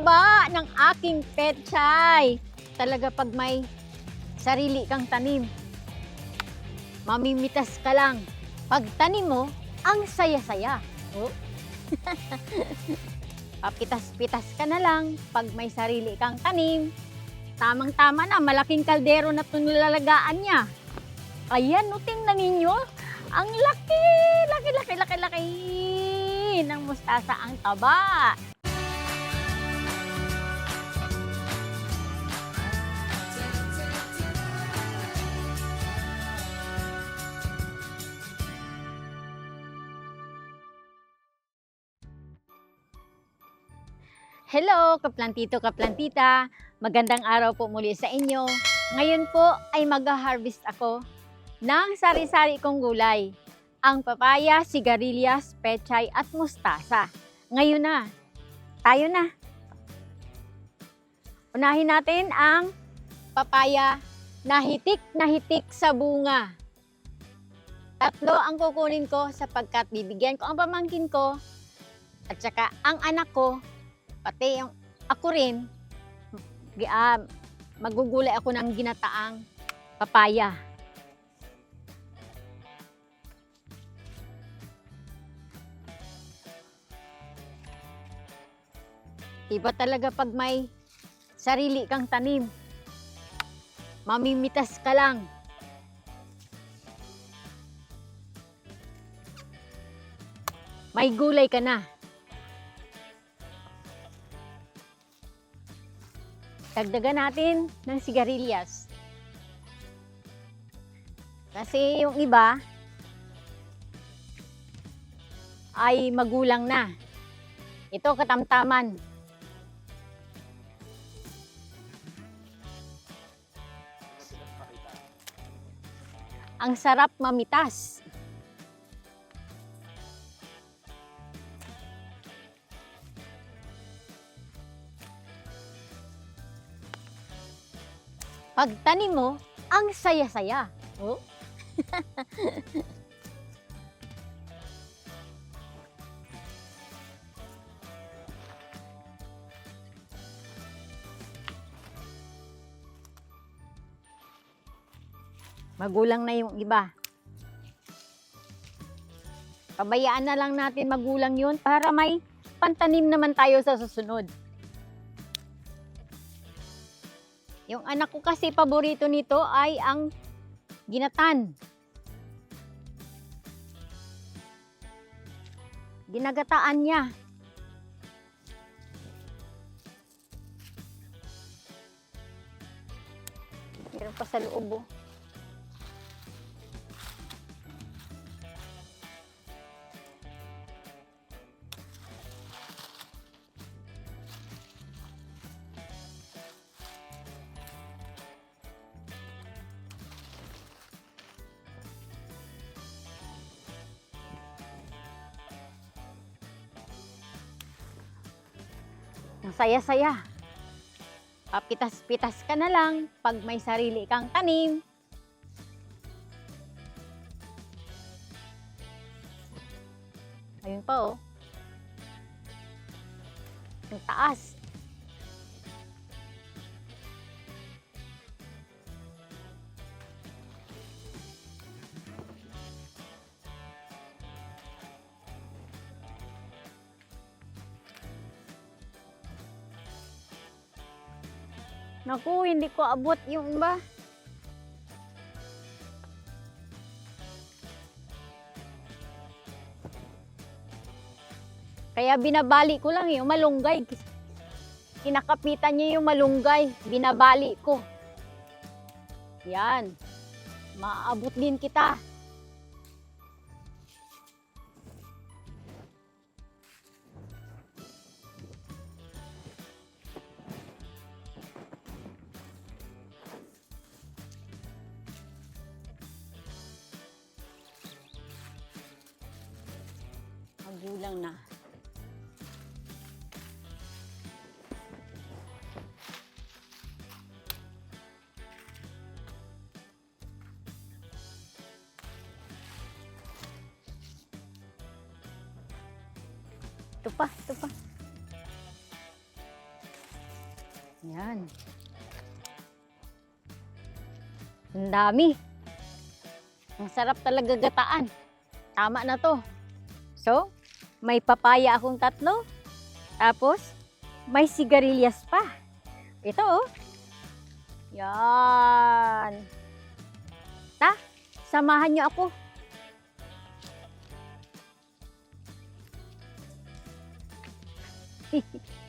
taba ng aking pechay. Talaga pag may sarili kang tanim, mamimitas ka lang. Pag tanim mo, ang saya-saya. Oh. Papitas-pitas ka na lang pag may sarili kang tanim. Tamang-tama na, malaking kaldero na ito nilalagaan niya. Ayan, no, tingnan ninyo. Ang laki, laki, laki, laki, laki ng mustasa ang taba. Hello, kaplantito, kaplantita. Magandang araw po muli sa inyo. Ngayon po ay mag-harvest ako ng sari-sari kong gulay. Ang papaya, sigarilyas, pechay at mustasa. Ngayon na, tayo na. Unahin natin ang papaya na hitik na hitik sa bunga. Tatlo ang kukunin ko sapagkat bibigyan ko ang pamangkin ko at saka ang anak ko pati yung ako rin, ah, magugulay ako ng ginataang papaya. Iba talaga pag may sarili kang tanim. Mamimitas ka lang. May gulay ka na. Dagdagan natin ng sigarilyas. Kasi yung iba ay magulang na. Ito katamtaman. Ang sarap mamitas. Pagtanim mo, ang saya-saya. Oh? Magulang na yung iba. Pabayaan na lang natin magulang yun para may pantanim naman tayo sa susunod. Yung anak ko kasi paborito nito ay ang ginatan. Ginagataan niya. Meron pa sa loob oh. Ang saya-saya. Papitas-pitas ka na lang pag may sarili kang tanim. Ayun pa oh. Ang taas. Naku, hindi ko abot yung iba. Kaya binabali ko lang yung malunggay. Kinakapitan niya yung malunggay. Binabali ko. Yan. Maabot din kita. Magulang na. Ito pa, ito pa. Yan. Ang dami. Ang sarap talaga gataan. Tama na to. So, may papaya akong tatlo. Tapos, may sigarilyas pa. Ito oh. Yan. Ta, samahan niyo ako.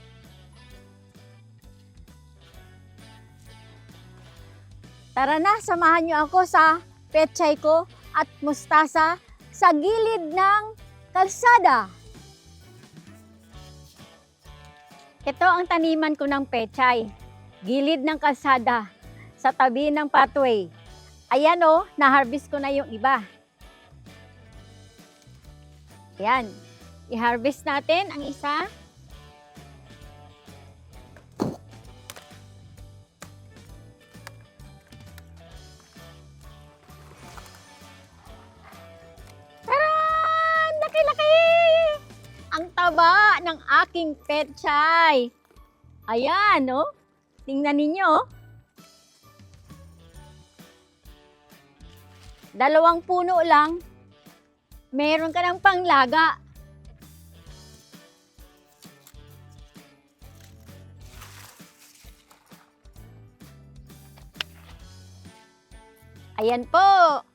Tara na, samahan niyo ako sa pechay ko at mustasa sa gilid ng kalsada. Ito ang taniman ko ng pechay. Gilid ng kalsada sa tabi ng pathway. Ayan o, na-harvest ko na yung iba. Ayan. I-harvest natin ang isa. Ng aking pechay. Ayan, no? Tingnan ninyo. oh. Dalawang puno lang. Meron ka ng panglaga. Ayan po.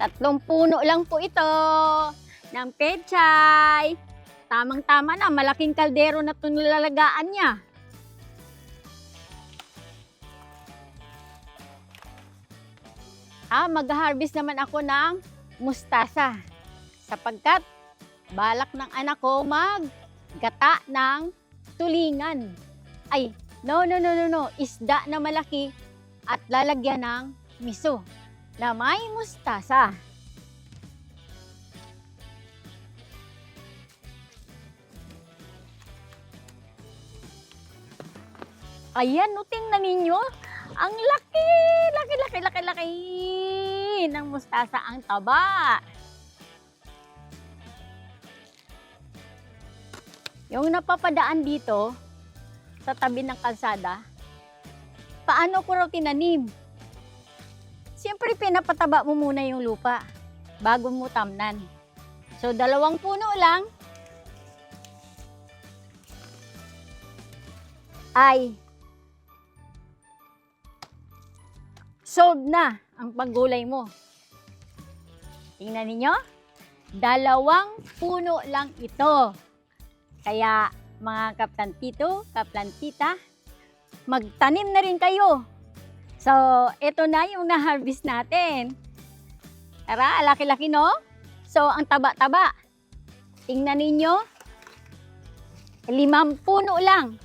Tatlong puno lang po ito ng pechay. Tamang-tama na, malaking kaldero na ito nilalagaan niya. Ah, mag-harvest naman ako ng mustasa. Sapagkat balak ng anak ko maggata ng tulingan. Ay, no, no, no, no, no. Isda na malaki at lalagyan ng miso na may mustasa. Ayan, no, tingnan ninyo. Ang laki, laki, laki, laki, laki ng mustasa ang taba. Yung napapadaan dito, sa tabi ng kalsada, paano ko raw tinanim? Siyempre, pinapataba mo muna yung lupa bago mo tamnan. So, dalawang puno lang ay sold na ang paggulay mo. Tingnan ninyo, dalawang puno lang ito. Kaya mga kaplantito, kaplantita, magtanim na rin kayo So, ito na yung na-harvest natin. Tara, laki-laki no? So, ang taba-taba. Tingnan ninyo. Limang puno lang.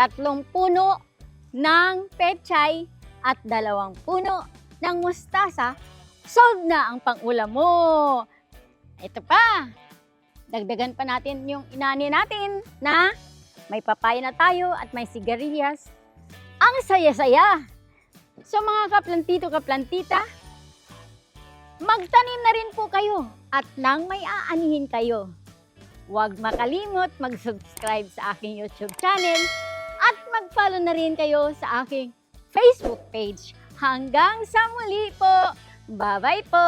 Tatlong puno ng pechay at dalawang puno ng mustasa. Sold na ang pangulam mo. Ito pa. Dagdagan pa natin yung inani natin na may papaya na tayo at may sigarilyas ang saya-saya. So mga kaplantito, kaplantita, magtanim na rin po kayo at nang may aanihin kayo. Huwag makalimot mag-subscribe sa aking YouTube channel at mag-follow na rin kayo sa aking Facebook page. Hanggang sa muli po. Bye-bye po!